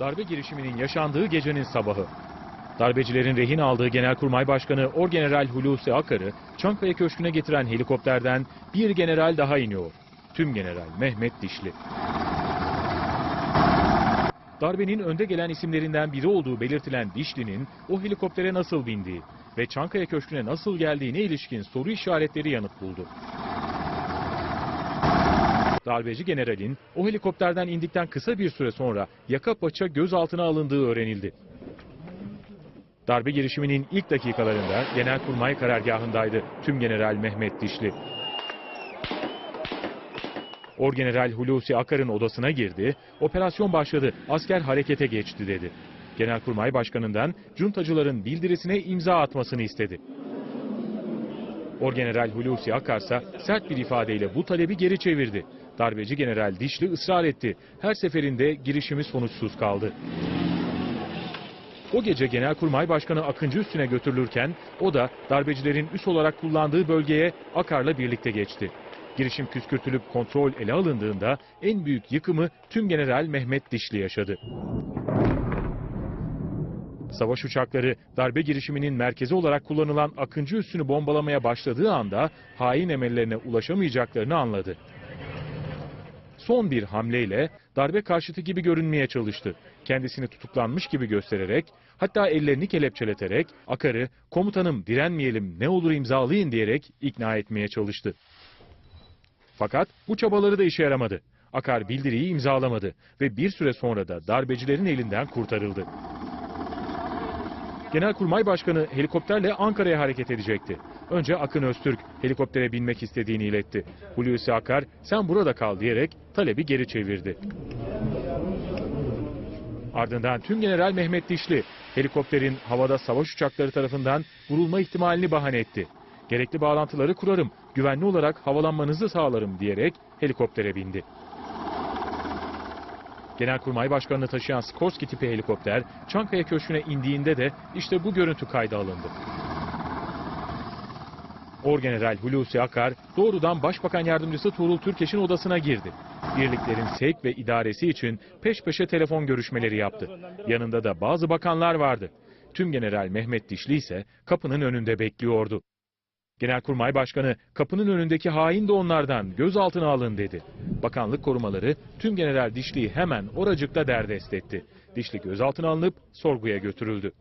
darbe girişiminin yaşandığı gecenin sabahı. Darbecilerin rehin aldığı Genelkurmay Başkanı Orgeneral Hulusi Akar'ı Çankaya Köşkü'ne getiren helikopterden bir general daha iniyor. Tüm General Mehmet Dişli. Darbenin önde gelen isimlerinden biri olduğu belirtilen Dişli'nin o helikoptere nasıl bindiği ve Çankaya Köşkü'ne nasıl geldiğine ilişkin soru işaretleri yanıt buldu. Darbeci generalin o helikopterden indikten kısa bir süre sonra yaka paça gözaltına alındığı öğrenildi. Darbe girişiminin ilk dakikalarında Genelkurmay karargahındaydı Tüm General Mehmet Dişli. Orgeneral Hulusi Akar'ın odasına girdi, operasyon başladı, asker harekete geçti dedi. Genelkurmay Başkanı'ndan cuntacıların bildirisine imza atmasını istedi. Orgeneral Hulusi Akar ise sert bir ifadeyle bu talebi geri çevirdi. Darbeci General Dişli ısrar etti. Her seferinde girişimi sonuçsuz kaldı. O gece Genelkurmay Başkanı Akıncı üstüne götürülürken o da darbecilerin üs olarak kullandığı bölgeye Akar'la birlikte geçti. Girişim püskürtülüp kontrol ele alındığında en büyük yıkımı tüm General Mehmet Dişli yaşadı. Savaş uçakları darbe girişiminin merkezi olarak kullanılan Akıncı üssünü bombalamaya başladığı anda hain emellerine ulaşamayacaklarını anladı. Son bir hamleyle darbe karşıtı gibi görünmeye çalıştı. Kendisini tutuklanmış gibi göstererek hatta ellerini kelepçeleterek Akar'ı komutanım direnmeyelim ne olur imzalayın diyerek ikna etmeye çalıştı. Fakat bu çabaları da işe yaramadı. Akar bildiriyi imzalamadı ve bir süre sonra da darbecilerin elinden kurtarıldı. Genelkurmay Başkanı helikopterle Ankara'ya hareket edecekti. Önce Akın Öztürk helikoptere binmek istediğini iletti. Hulusi Akar sen burada kal diyerek talebi geri çevirdi. Ardından tüm General Mehmet Dişli helikopterin havada savaş uçakları tarafından vurulma ihtimalini bahane etti. Gerekli bağlantıları kurarım, güvenli olarak havalanmanızı sağlarım diyerek helikoptere bindi. Genelkurmay Başkanı'nı taşıyan Skorsky tipi helikopter Çankaya Köşkü'ne indiğinde de işte bu görüntü kayda alındı. Orgeneral Hulusi Akar doğrudan Başbakan Yardımcısı Tuğrul Türkeş'in odasına girdi. Birliklerin sevk ve idaresi için peş peşe telefon görüşmeleri yaptı. Yanında da bazı bakanlar vardı. Tüm General Mehmet Dişli ise kapının önünde bekliyordu. Genelkurmay Başkanı kapının önündeki hain de onlardan gözaltına alın dedi. Bakanlık korumaları tüm General Dişli'yi hemen oracıkta derdest etti. Dişli gözaltına alınıp sorguya götürüldü.